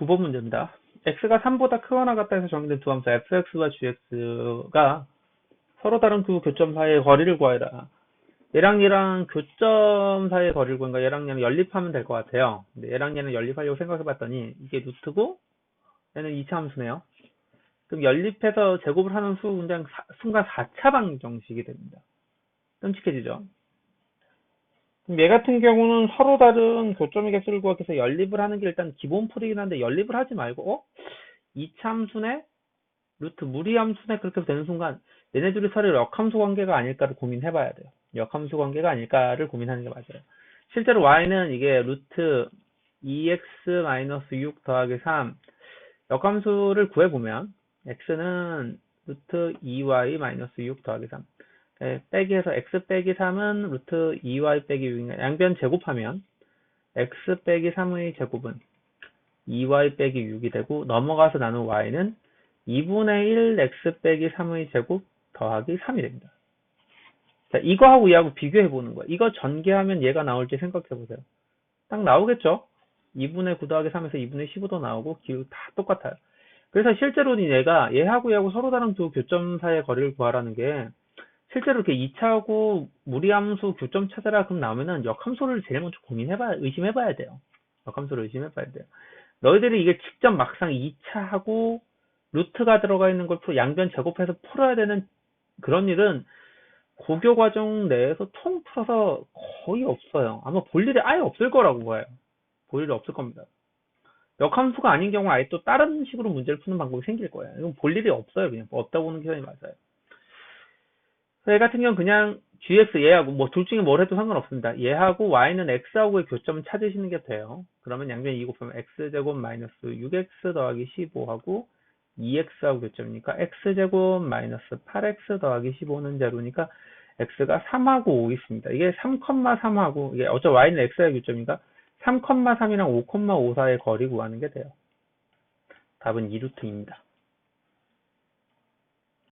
9번 문제입니다. x가 3보다 크거나 같다 해서 정의된 두 함수 fx와 gx가 서로 다른 두 교점 사이의 거리를 구하라. 얘랑 얘랑 교점 사이의 거리를 구하니까 얘랑 얘랑 연립하면 될 것 같아요. 근데 얘랑 얘는 연립하려고 생각해봤더니 이게 루트고 얘는 2차 함수네요. 그럼 연립해서 제곱을 하는 수 그냥 사- 순간 4차 방 정식이 됩니다. 끔찍해지죠? 얘 같은 경우는 서로 다른 교점의 개수를 구하기 위해서 연립을 하는 게 일단 기본 풀이긴 한데 연립을 하지 말고 어? 2차 함수네? 루트 무리 함수네? 그렇게 되는 순간 얘네 둘이 서로 역함수 관계가 아닐까를 고민해봐야 돼요. 역함수 관계가 아닐까를 고민하는 게 맞아요. 실제로 y는 이게 루트 2x-6 더하기 3 역함수를 구해보면 x는 루트 2y-6 더하기 3 예, 빼기 해서 x 빼기 3은 루트 2y 빼기 6인가 양변 제곱하면 x 빼기 3의 제곱은 2y 빼기 6이 되고 넘어가서 나눈 y는 2분의 1 x 빼기 3의 제곱 더하기 3이 됩니다. 자, 이거하고 이하고 비교해 보는 거야. 이거 전개하면 얘가 나올지 생각해 보세요. 딱 나오겠죠? 2분의 9 더하기 3에서 2분의 15도 나오고 기후 다 똑같아요. 그래서 실제로는 얘가 얘하고 얘하고 서로 다른 두 교점 사이의 거리를 구하라는 게 실제로 이렇게 2차하고 무리함수 교점 찾아라 그럼 나오면은 역함수를 제일 먼저 고민해봐야 의심해봐야 돼요. 역함수를 의심해봐야 돼요. 너희들이 이게 직접 막상 2차하고 루트가 들어가 있는 걸 풀- 양변 제곱해서 풀어야 되는 그런 일은 고교 과정 내에서 통 풀어서 거의 없어요. 아마 볼 일이 아예 없을 거라고 봐요. 볼 일이 없을 겁니다. 역함수가 아닌 경우 아예 또 다른 식으로 문제를 푸는 방법이 생길 거예요. 이건 볼 일이 없어요. 그냥 뭐 없다고 보는 게 맞아요. 얘 같은 경우는 그냥 gx 얘하고 뭐 둘 중에 뭘 해도 상관없습니다. 얘하고 y는 x하고의 교점을 찾으시는 게 돼요. 그러면 양변 2 곱하면 x제곱 마이너스 6x 더하기 15하고 2x하고 교점이니까 x제곱 마이너스 8x 더하기 15는 제로니까 x가 3하고 5 있습니다. 이게 3,3하고 이게 어차피 y는 x의 교점이니까 3,3이랑 5,5 사이의 거리 구하는 게 돼요. 답은 2루트입니다.